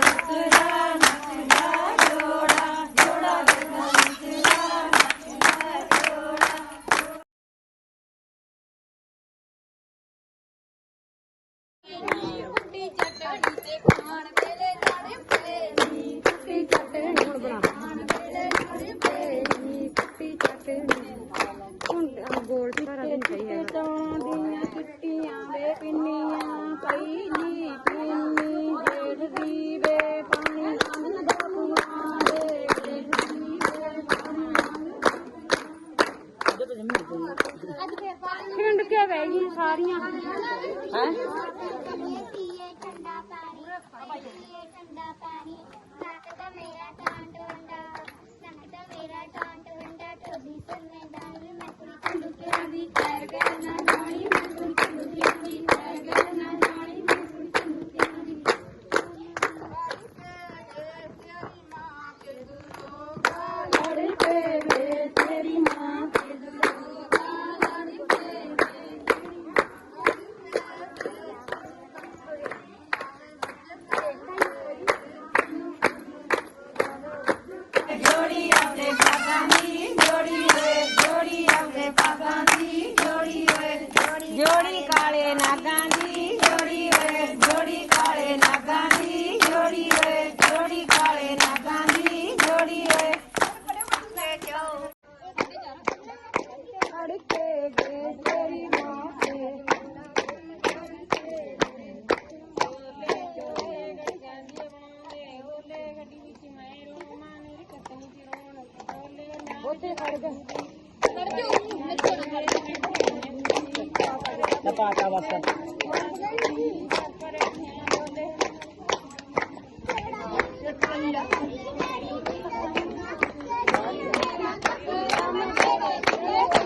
对。ਠੰਡ ਕੇ ਬਹਿ ਗਈ ਸਾਰੀਆਂ। ਹੈ? ਠੰਡਾ ਪਾਣੀ ਠੰਡਾ ਪਾਣੀ ਨੱਕਦਾ ਮੇਰਾ ਟਾਂਟ ਵੰਡਾ ਨੱਕਦਾ ਮੇਰਾ ਟਾਂਟ ਵੰਡਾ ਟੋਦੀ ਸਰ ਮੈਦਾਨ ਮੈਂ ਕੁੜੀ ਠੰਡ ਕੇ ਦੀ ਕਰ ਗਈ ਨਾ ਨਾਣੀ ਮੈਂ ਕੁੜੀ ਪਾਤਾ ਬਸ Thank you.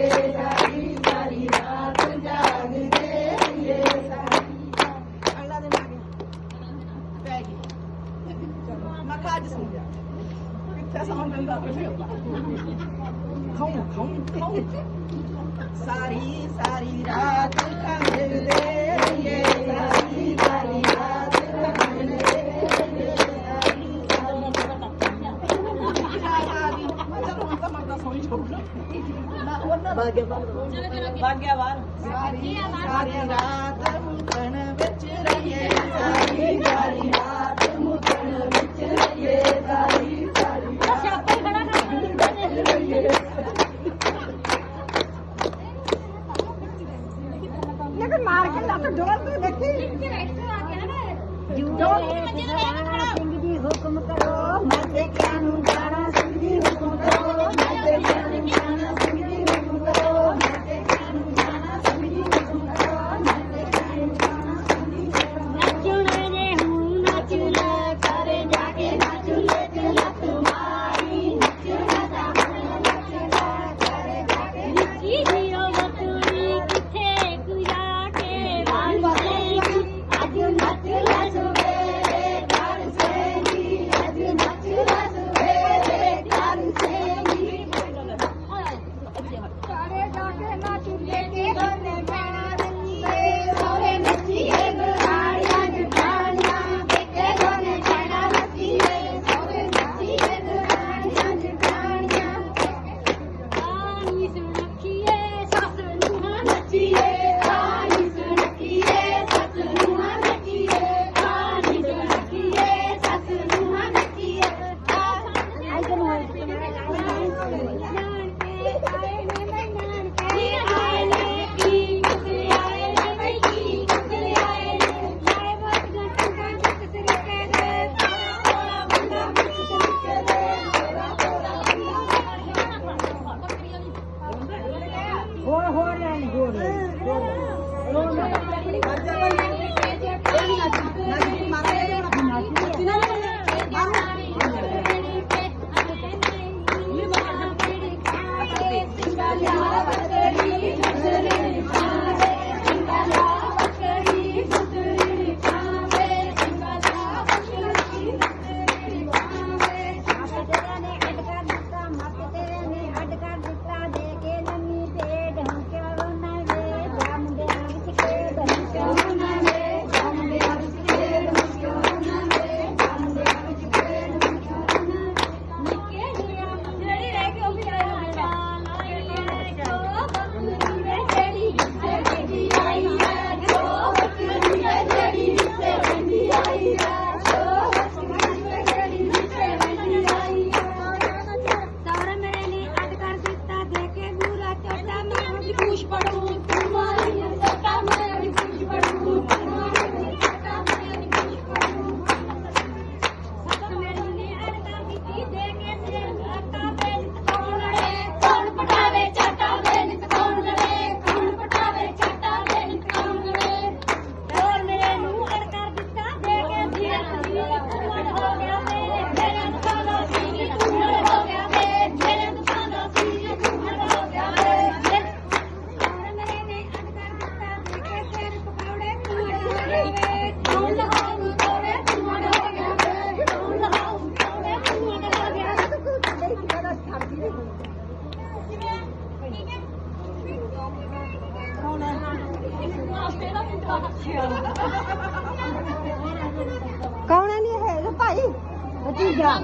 सारी सारी रात कांदे ये सारी सारी रात कांदे भाग्यवान। सारी सारी रात ਕੌਣ ਹੈ ਨਹੀਂ ਇਹ ਭਾਈ ਭਤੀਜਾ